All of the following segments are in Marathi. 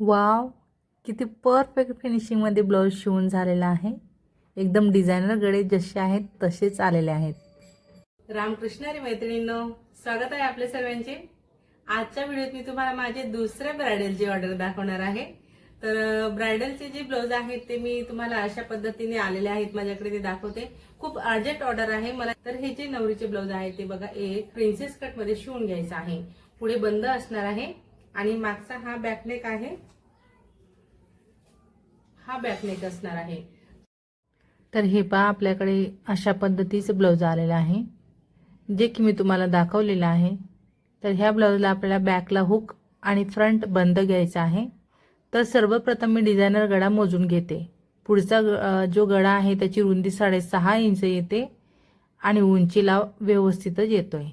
वाव किती परफेक्ट फिनिशिंगमध्ये ब्लाऊज शिवून झालेला आहे. एकदम डिझायनर गळे जसे आहेत तसेच आलेले आहेत. रामकृष्ण रे मैत्रिणींनो स्वागत आहे आपल्या सर्वांचे. आजच्या व्हिडिओत मी तुम्हाला माझे दुसऱ्या ब्रायडलची ऑर्डर दाखवणार आहे. तर ब्रायडलचे जे ब्लाऊज आहेत ते मी तुम्हाला अशा पद्धतीने आलेले आहेत. माझ्याकडे ते दाखवते. खूप अर्जंट ऑर्डर आहे. मला तर हे जे नवरीचे ब्लाऊज आहे ते बघा एक प्रिन्सेस कटमध्ये शिवून घ्यायचं आहे. पुढे बंद असणार आहे. आणि मागचा हा बॅकनेक आहे. हा बॅकनेक असणार आहे. तर हे पहा आपल्याकडे अशा पद्धतीचं ब्लाऊज आलेलं आहे. जे की मी तुम्हाला दाखवलेलं आहे. तर ह्या ब्लाऊजला आपल्याला बॅकला हुक आणि फ्रंट बंद घ्यायचा आहे. तर सर्वप्रथम मी डिझायनर गळा मोजून घेते. पुढचा ग- जो गळा आहे त्याची रुंदी साडेसहा इंच येते आणि उंचीला व्यवस्थितच येतोय.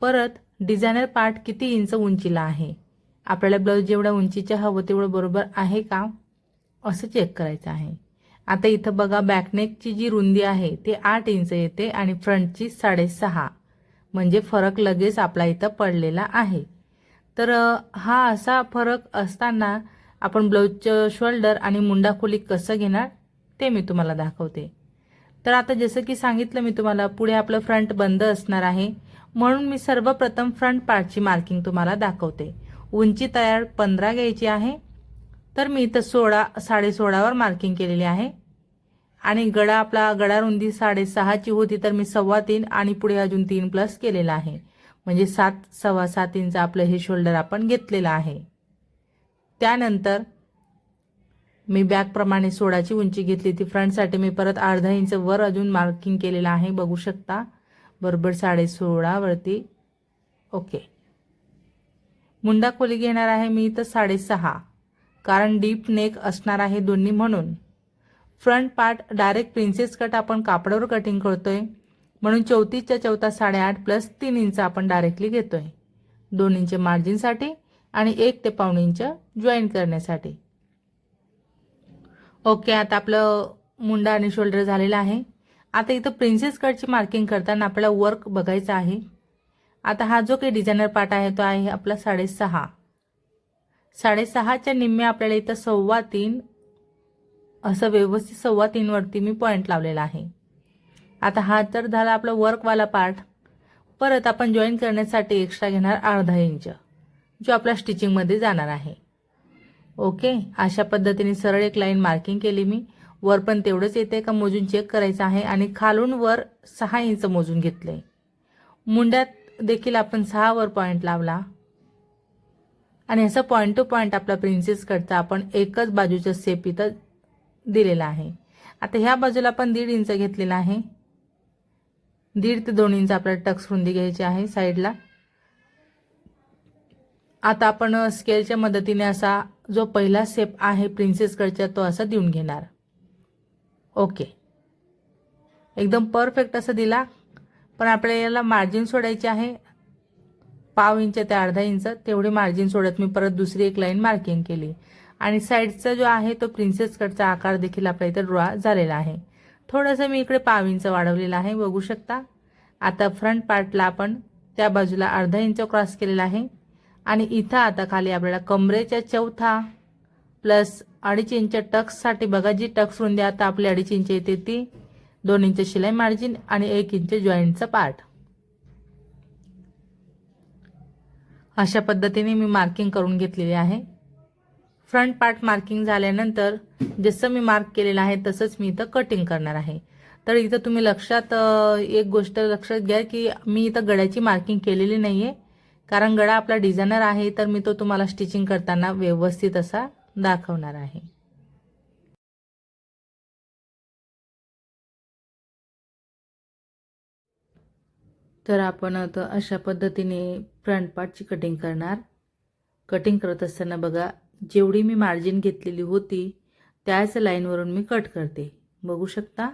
परत डिझायनर पार्ट किती इंच उंचीला आहे? आपल्याला ब्लाऊज जेवढ्या उंचीच्या हवं तेवढं बरोबर आहे का? असं चेक करायचं आहे. आता इथं बघा बॅकनेकची जी रुंदी आहे ती आठ इंच येते आणि फ्रंटची साडेसहा. म्हणजे फरक लगेच आपला इथं पडलेला आहे. तर हा असा फरक असताना आपण ब्लाऊजचं शोल्डर आणि मुंडाखोली कसं घेणार ते मी तुम्हाला दाखवते. तर आता जसं की सांगितलं मी तुम्हाला पुढे आपलं फ्रंट बंद असणार आहे. म्हणून मी सर्वप्रथम फ्रंट पार्टची मार्किंग तुम्हाला दाखवते. उंची तयार पंधरा घ्यायची आहे. तर मी इथं सोळा साडे सोळावर मार्किंग केलेली आहे. आणि गडा आपला गडा रुंदी साडेसहाची होती तर मी सव्वा तीन आणि पुढे अजून तीन प्लस केलेला आहे. म्हणजे सात सव्वा सात इंच आपलं हे शोल्डर आपण घेतलेलं आहे. त्यानंतर मी बॅकप्रमाणे सोळाची उंची घेतली ती फ्रंटसाठी मी परत अर्धा इंच वर अजून मार्किंग केलेलं आहे. बघू शकता. बरोबर साडे सोळावरती ओके मुंडा खोली घेणार आहे मी इथं साडेसहा. कारण डीप नेक असणार आहे दोन्ही म्हणून. Front part direct princess cut आपण कापडावर कटिंग करतोय. म्हणून चौतीसच्या चौथा साडेआठ प्लस तीन इंच आपण डायरेक्टली घेतोय. दोन इंच मार्जिनसाठी आणि एक ते पाऊण इंच जॉईन करण्यासाठी. ओके आता आपलं मुंडा आणि शोल्डर झालेलं आहे. आता इथं प्रिन्सेस कटची मार्किंग करताना आपल्याला वर्क बघायचं आहे. आता हा जो काही डिझायनर पार्ट आहे तो आहे आपला साडेसहा. साडेसहाच्या निम्मे आपल्याला इथं सव्वा तीन असं व्यवस्थित सव्वा तीनवरती मी पॉईंट लावलेला आहे. आता हा तर झाला आपला वर्कवाला पार्ट परत आपण जॉईन करण्यासाठी एक्स्ट्रा घेणार अर्धा इंच जो आपल्या स्टिचिंगमध्ये जाणार आहे. ओके अशा पद्धतीने सरळ एक लाईन मार्किंग केली मी. वर पण तेवढंच येते का मोजून चेक करायचं आहे आणि खालून वर सहा इंच मोजून घेतले मुंड्यात देखील आपण सहावर पॉईंट लावला. आणि असं पॉईंट टू पॉईंट आपला प्रिन्सेस कटचा आपण एकच बाजूचा सेप इथं दिलेला आहे. आता ह्या बाजूला आपण दीड इंच घेतलेला आहे. दीड ते दोन इंच आपल्याला टक्स रुंदी घ्यायची आहे साईडला. आता आपण स्केलच्या मदतीने असा जो पहिला सेप आहे प्रिन्सेस कटचा तो असा देऊन घेणार. ओके एकदम परफेक्ट असं दिला. पण आपल्याला याला मार्जिन सोडायची आहे. पाव इंच ते अर्धा इंच तेवढे मार्जिन सोडत मी परत दुसरी एक लाईन मार्किंग केली. आणि साईडचा जो आहे तो प्रिन्सेस कटचा आकार देखील आपल्या इथं ड्रॉ झालेला आहे. थोडंसं मी इकडे पाव इंच वाढवलेलं आहे बघू शकता. आता फ्रंट पार्टला आपण त्या बाजूला अर्धा इंच क्रॉस केलेला आहे. आणि इथं आता खाली आपल्याला कमरेच्या चौथा प्लस अडीच इंच टक्ससाठी बघा जी टक्स रुंदी आता आपली अडीच इंच येते ती. दोन इंच शिलाई मार्जिन आणि एक इंच जॉईंटचा पार्ट अशा पद्धतीने मी मार्किंग करून घेतलेली आहे. फ्रंट पार्ट मार्किंग झाल्यानंतर जसं मी मार्क केलेलं आहे तसंच मी इथं कटिंग करणार आहे. तर इथं तुम्ही लक्षात एक गोष्ट लक्षात घ्या की मी इथं गळ्याची मार्किंग केलेली नाही आहे कारण गळा आपला डिझायनर आहे तर मी तो तुम्हाला स्टिचिंग करताना व्यवस्थित असा दाखवणार आहे. तर आपण आता अशा पद्धतीने फ्रंट पार्टची कटिंग करणार. कटिंग करत असताना बघा जेवढी मी मार्जिन घेतलेली होती त्याच लाईनवरून मी कट करते. बघू शकता?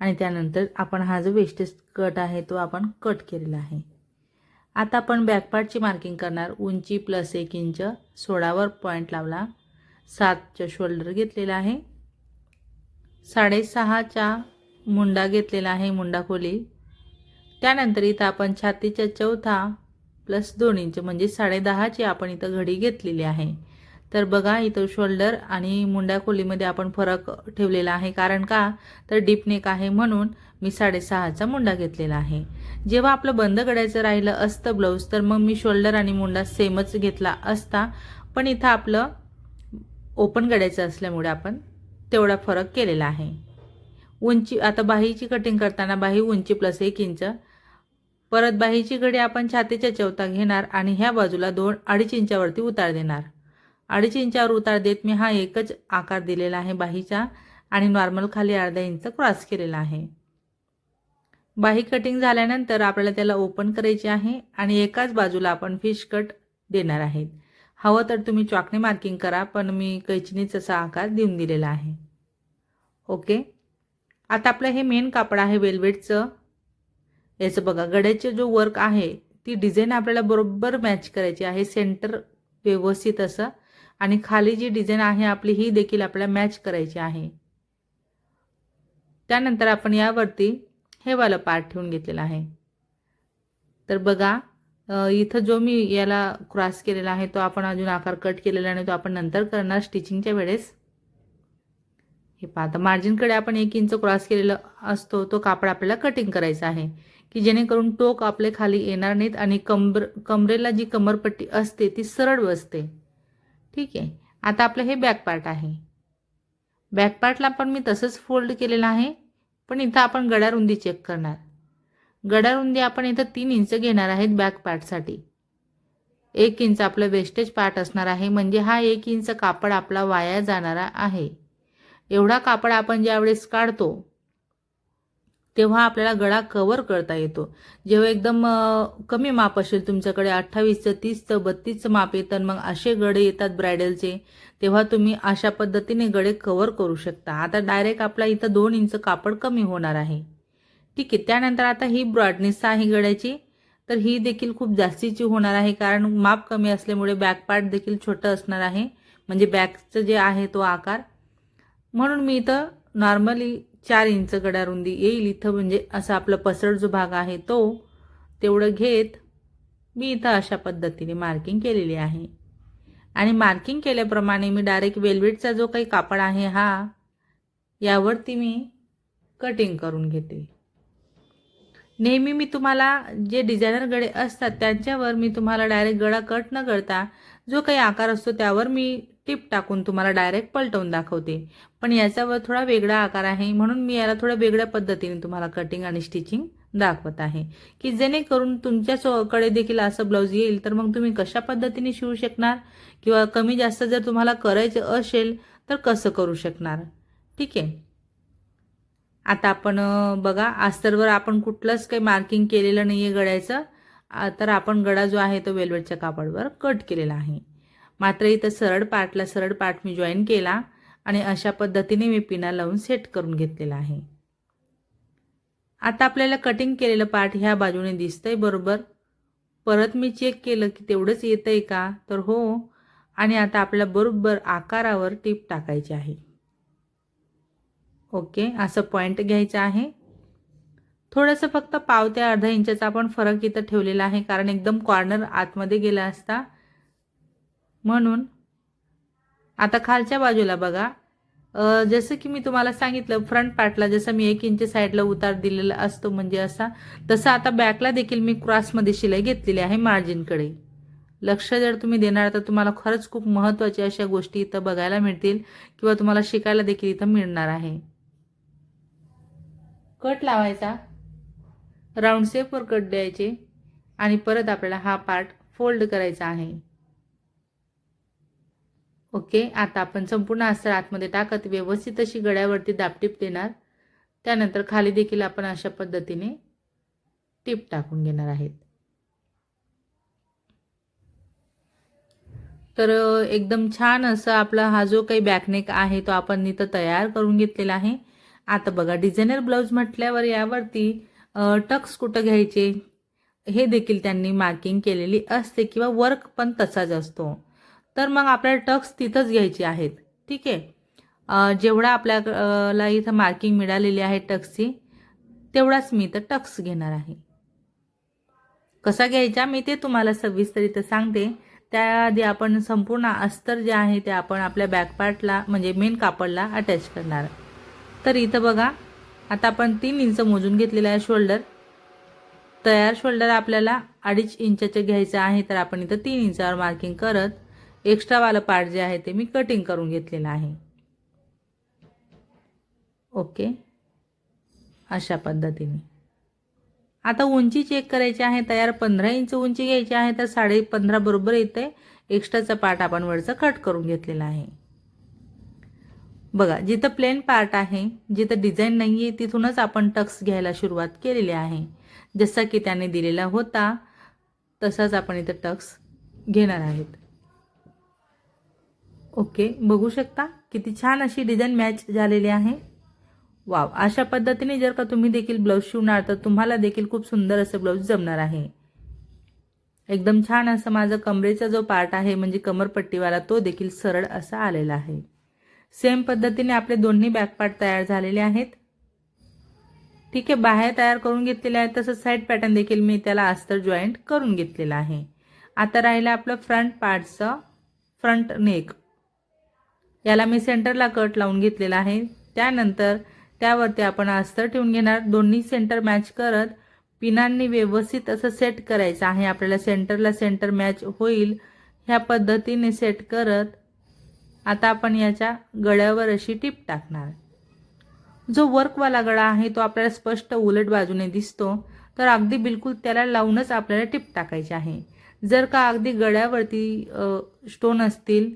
आणि त्यानंतर आपण हा जो वेस्टेज कट आहे तो आपण कट केलेला आहे. आता आपण बॅकपार्टची मार्किंग करणार. उंची प्लस एक इंच सोळावर पॉईंट लावला. सातच्या शोल्डर घेतलेला आहे. साडेसहाच्या मुंडा घेतलेला आहे मुंडा खोली. त्यानंतर इथं आपण छातीच्या चौथा प्लस दोन इंच म्हणजे साडेदहाची आपण इथं घडी घेतलेली आहे. तर बघा इथं शोल्डर आणि मुंडा खोलीमध्ये आपण फरक ठेवलेला आहे. कारण का? तर डीपनेक आहे म्हणून मी साडेसहाचा मुंडा घेतलेला आहे. जेव्हा आपलं बंद गड्याचं राहिलं असतं ब्लाऊज तर मग मी शोल्डर आणि मुंडा सेमच घेतला असता. पण इथं आपलं ओपन गड्याचं असल्यामुळे आपण तेवढा फरक केलेला आहे. उंची आता बाहीची कटिंग करताना बाही उंची प्लस एक इंच परत बाहीची घडी आपण छातीच्या चौथा घेणार आणि ह्या बाजूला दोन अडीच इंचावरती उतार देणार. अडीच इंचावर उतार देत मी हा एकच आकार दिलेला आहे बाहीचा आणि नॉर्मल खाली अर्धा इंच क्रॉस केलेला आहे. बाही कटिंग झाल्यानंतर आपल्याला त्याला ओपन करायचे आहे आणि एकाच बाजूला आपण फिश कट देणार आहेत हवं तर तुम्ही चॉकने मार्किंग करा पण मी कैचिनीच असा आकार देऊन दिलेला आहे. ओके? आता आपलं हे मेन कापड आहे वेल्वेटचं. याचं बघा गड्याचे जो वर्क आहे ती डिझाईन आपल्याला बरोबर मॅच करायची आहे सेंटर व्यवस्थित असं. आणि खाली जी डिझाईन आहे आपली ही देखील आपल्याला मॅच करायची आहे. त्यानंतर आपण यावरती हे वाला पार्ट ठेवून घेतलेला आहे. तर बघा इथं जो मी याला क्रॉस केलेला आहे तो आपण अजून आकार कट केलेला नाही तो आपण नंतर करणार स्टिचिंगच्या वेळेस. हे पाहता मार्जिनकडे आपण एक इंच क्रॉस केलेला असतो तो कापड आपल्याला कटिंग करायचा आहे. की जेणेकरून टोक आपले खाली येणार नाहीत आणि कंबर कमरेला जी कमरपट्टी असते ती सरळ बसते. ठीक आहे? आता आपलं हे बॅक पार्ट आहे. बॅक पार्टला पण मी तसंच फोल्ड केलेलं आहे पण इथं आपण गडारुंदी चेक करणार. गडारुंदी आपण इथं तीन इंच घेणार आहेत बॅक पार्टसाठी एक इंच आपलं वेस्टेज पार्ट असणार आहे म्हणजे हा एक इंच कापड आपला वाया जाणारा आहे. एवढा कापड आपण ज्यावेळेस काढतो तेव्हा आपल्याला गळा कवर करता येतो. जेव्हा एकदम कमी माप असेल तुमच्याकडे अठ्ठावीसचं तीसचं बत्तीसचं माप येतं मग असे गडे येतात ब्रायडलचे तेव्हा तुम्ही अशा पद्धतीने गडे कवर करू शकता. आता डायरेक्ट आपला इथं दोन इंच कापड कमी होणार आहे. ठीक आहे त्यानंतर आता ही ब्रॉडनेस आहे गड्याची तर ही देखील खूप जास्तीची होणार आहे कारण माप कमी असल्यामुळे बॅक पार्ट देखील छोटं असणार आहे. म्हणजे बॅकचं जे आहे तो आकार. म्हणून मी इथं नॉर्मली चार इंच गडा रुंदी येईल इथं म्हणजे असा आपला पसरट जो भाग आहे तो तेवढं घेत मी इथं अशा पद्धतीने मार्किंग केलेली आहे. आणि मार्किंग केल्याप्रमाणे मी डायरेक्ट वेल्वेटचा जो काही कापड आहे हा यावरती मी कटिंग करून घेते. नेहमी मी तुम्हाला जे डिझायनर गळे असतात त्यांच्यावर मी तुम्हाला डायरेक्ट गळा कट न करता जो काही आकार असतो त्यावर मी टिप टाकून तुम्हाला डायरेक्ट पलटवून दाखवते. पण याच्यावर थोडा वेगळा आकार आहे म्हणून मी याला थोड्या वेगळ्या पद्धतीने तुम्हाला कटिंग आणि स्टिचिंग दाखवत आहे. की जेणेकरून तुमच्याकडे देखील असं ब्लाऊज येईल तर मग तुम्ही कशा पद्धतीने शिवू शकणार? किंवा कमी जास्त जर तुम्हाला करायचं असेल तर कसं करू शकणार? ठीक आहे? आता आपण बघा अस्तरवर आपण कुठलंच काही मार्किंग केलेलं नाही आहे गड्याचं तर आपण गडा जो आहे तो वेल्वेटच्या कापडवर कट केलेला आहे. मात्र इथं सरळ पार्टला सरळ पार्ट मी जॉईन केला आणि अशा पद्धतीने मी पिना लावून सेट करून घेतलेला आहे. आता आपल्याला कटिंग केलेलं पार्ट ह्या बाजूने दिसतंय बरोबर. परत मी चेक केलं की तेवढंच येतंय का? तर हो. आणि आता आपल्या बरोबर आकारावर टीप टाकायची आहे. ओके असं पॉईंट घ्यायचं आहे. थोडंसं फक्त पाव ते अर्धा इंचाचा आपण फरक इथं ठेवलेला आहे कारण एकदम कॉर्नर आतमध्ये गेला असता म्हणून आता खालच्या बाजूला बघा. जसं की मी तुम्हाला सांगितलं फ्रंट पार्टला जसं मी एक इंच साईडला उतार दिलेला असतो म्हणजे असा तसं आता बॅकला देखील मी क्रॉसमध्ये शिलाई घेतलेली आहे मार्जिनकडे लक्ष जर तुम्ही देणार तर तुम्हाला खरंच खूप महत्त्वाच्या अशा गोष्टी इथं बघायला मिळतील किंवा तुम्हाला शिकायला देखील इथं मिळणार आहे. कट लावायचा. राऊंड शेपवर कट द्यायचे. आणि परत आपल्याला हा पार्ट फोल्ड करायचा आहे. ओके आता आपण संपूर्ण अस्तर आतमध्ये टाकत व्यवस्थित अशी गळ्यावरती दाबटीप देणार. त्यानंतर खाली देखील आपण अशा पद्धतीने टीप टाकून घेणार आहेत. तर एकदम छान असं आपला हा जो काही बॅकनेक आहे तो आपण इथं तयार करून घेतलेला आहे. आता बघा डिझायनर ब्लाऊज म्हटल्यावर यावरती टक्स कुठं घ्यायचे? हे देखील त्यांनी मार्किंग केलेली असते किंवा वर्क पण तसाच असतो. तर मग आपल्याला टक्स तिथंच घ्यायचे आहेत. ठीक आहे? जेवढा आपल्याला इथं मार्किंग मिळालेली आहे टक्सची तेवढाच मी इथं टक्स घेणार आहे. कसा घ्यायचा मी ते तुम्हाला सविस्तर इथं सांगते. त्याआधी आपण संपूर्ण अस्तर जे आहे ते आपण आपल्या बॅकपार्टला म्हणजे मेन कापडला अटॅच करणार. तर इथं बघा आता आपण तीन इंच मोजून घेतलेलं आहे शोल्डर तयार शोल्डर आपल्याला अडीच इंचाचं घ्यायचं आहे तर आपण इथं तीन इंचावर मार्किंग करत एक्स्ट्रावालं पार्ट जे आहे ते मी कटिंग करून घेतलेलं आहे. ओके अशा पद्धतीने. आता उंची चेक करायची आहे तयार पंधरा इंच उंची घ्यायची आहे तर साडे पंधरा बरोबर येते एक्स्ट्राचा पार्ट आपण वरचा कट करून घेतलेला आहे. बघा जिथं प्लेन पार्ट आहे जिथं डिझाईन नाही आहे तिथूनच आपण टक्स घ्यायला सुरुवात केलेली आहे. जसा की त्याने दिलेला होता तसाच आपण इथं टक्स घेणार आहेत. ओके बघू शकता. किती छान अशी डिझाईन मॅच झालेली आहे. वाव अशा पद्धतीने जर का तुम्ही देखील ब्लाऊज शिवणार तर तुम्हाला देखील खूप सुंदर असं ब्लाऊज जमणार आहे. एकदम छान असं माझं कमरेचा जो पार्ट आहे म्हणजे कमरपट्टीवाला तो देखील सरळ असा आलेला आहे. सेम पद्धतीने आपले दोन्ही बॅक पार्ट तयार झालेले आहेत. ठीक आहे बाहेर तयार करून घेतलेले आहेत तसंच साईड पॅटर्न देखील मी त्याला अस्तर जॉईंट करून घेतलेला आहे. आता राहिलं आपलं फ्रंट पार्टचं फ्रंट नेक याला मी सेंटरला कट लावून घेतलेला आहे. त्यानंतर त्यावरती आपण अस्तर ठेवून घेणार. दोन्ही सेंटर मॅच करत पिनांनी व्यवस्थित असं सेट करायचं आहे. आपल्याला सेंटरला सेंटर मॅच होईल ह्या पद्धतीने सेट करत आता आपण याच्या गळ्यावर अशी टीप टाकणार. जो वर्कवाला गळा आहे तो आपल्याला स्पष्ट उलट बाजूने दिसतो. तर अगदी बिलकुल त्याला लावूनच आपल्याला टिप टाकायची आहे. जर का अगदी गळ्यावरती स्टोन असतील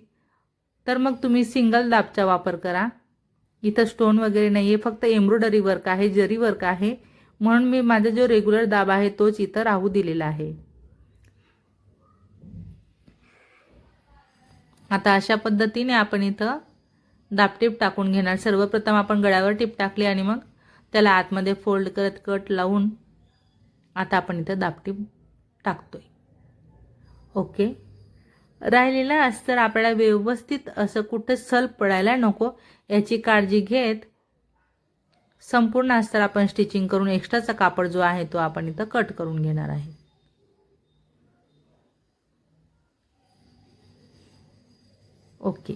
तर मग तुम्ही सिंगल दाबचा वापर करा. इथं स्टोन वगैरे नाही आहे फक्त एम्ब्रॉयडरी वर्क आहे जरी वर्क आहे. म्हणून मी माझा जो रेग्युलर दाब आहे तोच इथं राहू दिलेला आहे. आता अशा पद्धतीने आपण इथं दाबटीप टाकून घेणार. सर्वप्रथम आपण गळ्यावर टीप टाकली आणि मग त्याला आतमध्ये फोल्ड करत कट लावून आता आपण इथं दाबटीप टाकतोय. ओके राहिलेलं अस्तर आपल्याला व्यवस्थित असं कुठं सल पडायला नको याची काळजी घेत संपूर्ण अस्तर आपण स्टिचिंग करून एक्स्ट्राचा कापड जो आहे तो आपण इथं कट करून घेणार आहे. ओके.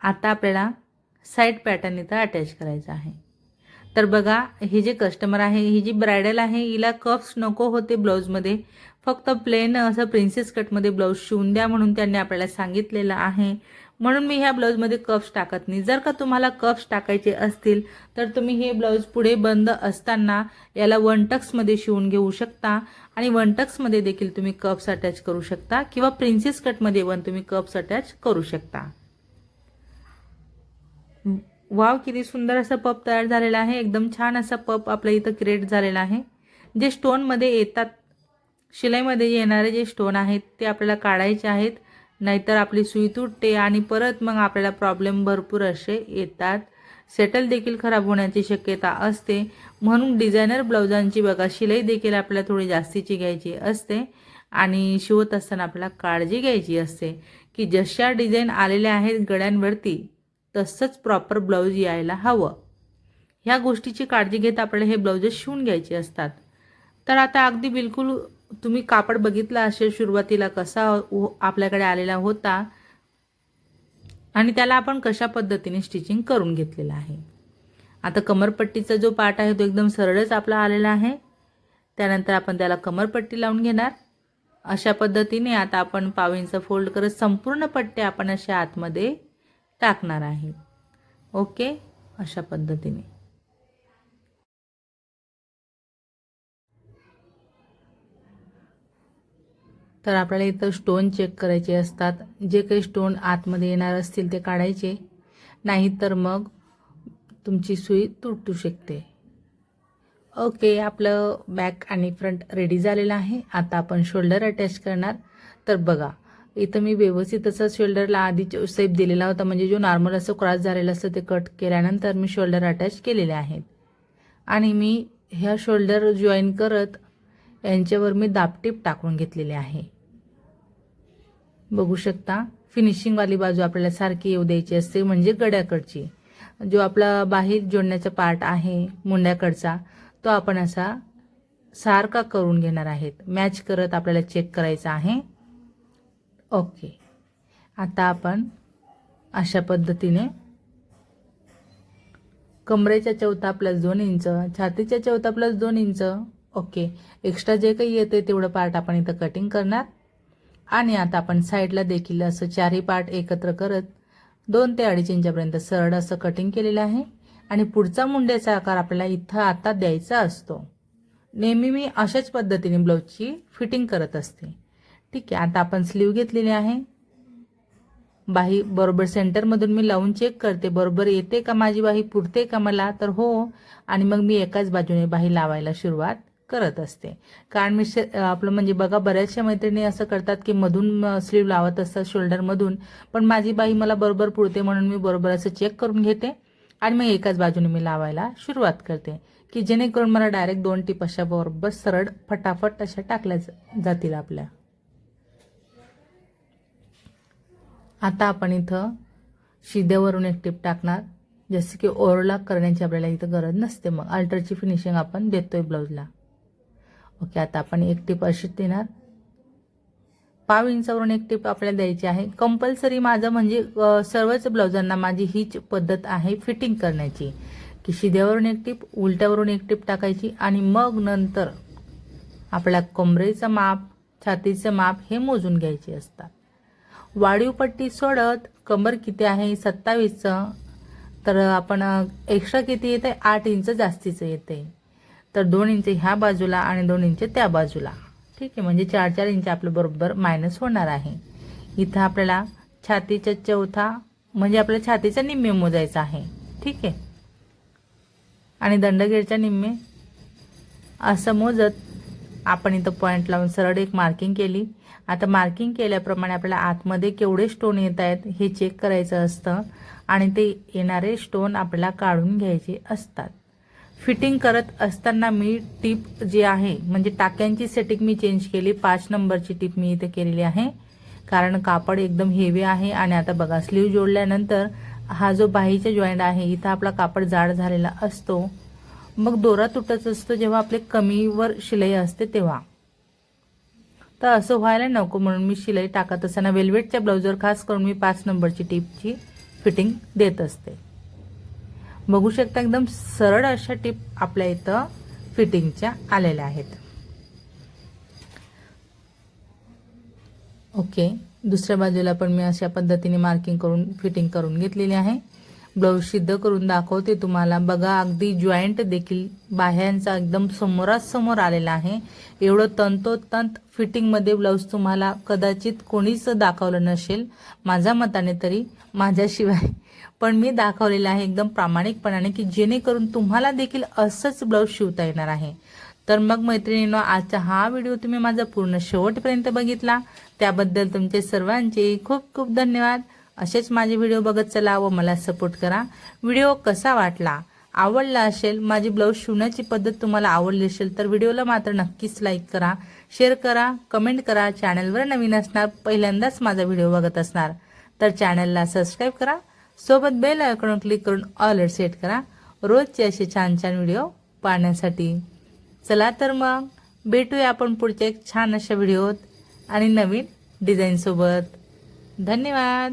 आता आपल्याला साईड पॅटर्न इथं अटॅच करायचा आहे. तर बघा हे जे कस्टमर आहे ही जी ब्रायडल आहे हिला कप्स नको होते ब्लाऊजमध्ये फक्त प्लेन असं प्रिन्सेस कटमध्ये ब्लाऊज शिवून द्या म्हणून त्यांनी आपल्याला सांगितलेलं आहे. म्हणून मी ह्या ब्लाऊजमध्ये कप्स टाकत नाही. जर का तुम्हाला कप्स टाकायचे असतील तर तुम्ही हे ब्लाऊज पुढे बंद असताना याला वन टक्समध्ये शिवून घेऊ शकता. आणि वन टक्समध्ये देखील तुम्ही कप्स अटॅच करू शकता किंवा प्रिन्सेस कटमध्ये पण तुम्ही कप्स अटॅच करू शकता. वाव किती सुंदर असा पप तयार झालेला आहे. एकदम छान असा पप आपल्या इथं क्रिएट झालेला आहे. जे स्टोनमध्ये येतात शिलाईमध्ये येणारे जे स्टोन आहेत ते आपल्याला काढायचे आहेत. नाहीतर आपली सुई तुटते आणि परत मग आपल्याला प्रॉब्लेम भरपूर असे येतात. सेटल देखील खराब होण्याची शक्यता असते. म्हणून डिझायनर ब्लाउजांची बघा शिलाई देखील आपल्याला थोडी जास्तीची घ्यायची असते. आणि शिवत असताना आपल्याला काळजी घ्यायची असते की जशा डिझाईन आलेल्या आहेत गड्यांवरती तसंच प्रॉपर ब्लाऊज यायला हवं. ह्या गोष्टीची काळजी घेत आपल्याला हे ब्लाऊजेस शिवून घ्यायचे असतात. तर आता अगदी बिलकुल तुम्ही कापड बघितला असेल सुरुवातीला कसा आपल्याकडे आलेला होता? आणि त्याला आपण कशा पद्धतीने स्टिचिंग करून घेतलेलं आहे? आता कमरपट्टीचा जो पार्ट आहे तो एकदम सरळच आपला आलेला आहे. त्यानंतर आपण त्याला कमरपट्टी लावून घेणार. अशा पद्धतीने आता आपण पावींचं फोल्ड करत संपूर्ण पट्टे आपण अशा आतमध्ये टाकणार आहे. ओके अशा पद्धतीने. तर आपल्याला इथं स्टोन चेक करायचे असतात. जे काही स्टोन आतमध्ये येणार असतील ते काढायचे. नाही तर मग तुमची सुई तुटू शकते. ओके आपलं बॅक आणि फ्रंट रेडी झालेलं आहे. आता आपण शोल्डर अटॅच करणार. तर बघा इथं मी व्यवस्थित असं शोल्डरला आधी सेप दिलेला होता. म्हणजे जो नॉर्मल असं क्रॉस झालेलं असतं ते कट केल्यानंतर मी शोल्डर अटॅच केलेले आहेत. आणि मी ह्या शोल्डर जॉईन करत यांच्यावर मी दापटीप टाकून घेतलेले आहे. बघू शकता फिनिशिंगवाली बाजू आपल्याला सारखी येऊ द्यायची असते म्हणजे गड्याकडची. जो आपला बाहेर जोडण्याचा पार्ट आहे मुंड्याकडचा तो आपण असा सारखा करून घेणार आहेत. मॅच करत आपल्याला चेक करायचा आहे. ओके आता आपण अशा पद्धतीने कमरेच्या चौथा प्लस दोन इंच छातीच्या चौथा प्लस दोन इंच ओके. एक्स्ट्रा जे काही येते तेवढं पार्ट आपण इथं कटिंग करणार. आणि आता आपण साईडला देखील असं चारही पार्ट एकत्र करत दोन ते अडीच इंचापर्यंत सरळ असं कटिंग केलेलं आहे. आणि पुढचा मुंड्याचा आकार आपल्याला इथं आता द्यायचा असतो. नेहमी मी अशाच पद्धतीने ब्लाऊजची फिटिंग करत असते. ठीक आहे आता आपण स्लीव घेतलेली आहे. बाही बरोबर सेंटरमधून मी लावून चेक करते. बरोबर येते का माझी बाही पुरते का मला? तर हो. आणि मग मी एकाच बाजूने बाही लावायला सुरुवात करत असते. कारण मी शे- आपलं म्हणजे बघा बऱ्याचशा मैत्रिणी असं करतात की मधून स्लीव लावत असतात शोल्डरमधून पण माझी बाई मला बरोबर पुरते म्हणून मी बरोबर असं चेक करून घेते. आणि मग एकाच बाजूने मी लावायला सुरुवात करते. की जेणेकरून मला डायरेक्ट दोन टीप अशा बरोबर सरळ फटाफट अशा टाकल्या जातील आपल्या. आता आपण इथं शिद्यावरून एक टीप टाकणार. जसं की ओव्हरलॉक करण्याची आपल्याला इथं गरज नसते मग. अल्टरची फिनिशिंग आपण देतोय ब्लाऊजला ओके आता आपण एक टिप अशीच देणार. पाव इंचावरून एक टीप आपल्याला द्यायची आहे. कंपल्सरी माझं म्हणजे सर्वच ब्लाउजांना माझी हीच पद्धत आहे फिटिंग करण्याची. की शिद्यावरून एक टीप उलट्यावरून एक टीप टाकायची आणि मग नंतर आपल्या कमरेचं माप छातीचं माप हे मोजून घ्यायचे असतात. वाढीव पट्टी सोडत कमर किती आहे सत्तावीसचं तर आपण एक्स्ट्रा किती येते आठ इंच जास्तीचं येते तर दोन इंच ह्या बाजूला आणि दोन इंच त्या बाजूला. ठीक आहे म्हणजे चार चार इंच आपलं बरोबर मायनस होणार आहे. इथं आपल्याला छातीच्या चौथा म्हणजे आपल्या छातीचा निम्मे मोजायचा आहे. ठीक आहे? आणि दंडगेरच्या निम्मे असं मोजत आपण इथं पॉईंट लावून सरळ एक मार्किंग केली. आता मार्किंग केल्याप्रमाणे आपल्याला आतमध्ये केवढे स्टोन येत आहेत हे चेक करायचं असतं आणि ते येणारे स्टोन आपल्याला काढून घ्यायचे असतात. फिटिंग करत असताना मी टीप जी आहे म्हणजे टाक्यांची सेटिंग मी चेंज केली. पाच नंबरची टीप मी इथे केलेली आहे. कारण कापड एकदम हेवी आहे आणि आता बघा स्लीव जोडल्यानंतर हा जो बाहीचा जॉईंट आहे इथं आपला कापड जाड झालेला असतो. मग दोरा तुटत असतो जेव्हा आपले कमीवर शिलाई असते तेव्हा. तर असं व्हायला नको म्हणून मी शिलाई टाकत असताना वेल्वेटच्या ब्लाउजवर खास करून मी पाच नंबरची टीपची फिटिंग देत असते. बघू शकता एकदम सरळ अशा टिप आपल्या इथं फिटिंगच्या आलेल्या आहेत. ओके दुसऱ्या बाजूला पण मी अशा पद्धतीने मार्किंग करून फिटिंग करून घेतलेली आहे. ब्लाऊज सिद्ध करून दाखवते तुम्हाला. बघा अगदी जॉईंट देखील बाह्यांचा एकदम समोरासमोर आलेला आहे. एवढं तंतोतंत फिटिंगमध्ये ब्लाऊज तुम्हाला कदाचित कोणीच दाखवलं नसेल माझ्या मताने तरी माझ्याशिवाय. पण मी दाखवलेलं आहे एकदम प्रामाणिकपणाने की जेणेकरून तुम्हाला देखील असंच ब्लाऊज शिवता येणार आहे. तर मग मैत्रिणींनो आजचा हा व्हिडिओ तुम्ही माझा पूर्ण शेवटपर्यंत बघितला. त्याबद्दल तुमचे सर्वांचे खूप खूप धन्यवाद. असेच माझे व्हिडिओ बघत चला व मला सपोर्ट करा. व्हिडिओ कसा वाटला? आवडला असेल? माझी ब्लाऊज शिवण्याची पद्धत तुम्हाला आवडली असेल तर व्हिडिओला मात्र नक्कीच लाईक करा. शेअर करा कमेंट करा. चॅनलवर नवीन असणार पहिल्यांदाच माझा व्हिडिओ बघत असणार. तर चॅनलला सबस्क्राईब करा. सोबत बेल आयकॉन क्लिक करून ऑल सेट करा. रोजचे असे छान छान व्हिडिओ पाहण्यासाठी. चला तर मग भेटूया आपण पुढच्या एक छान अशा व्हिडिओत आणि नवीन डिझाईनसोबत धन्यवाद!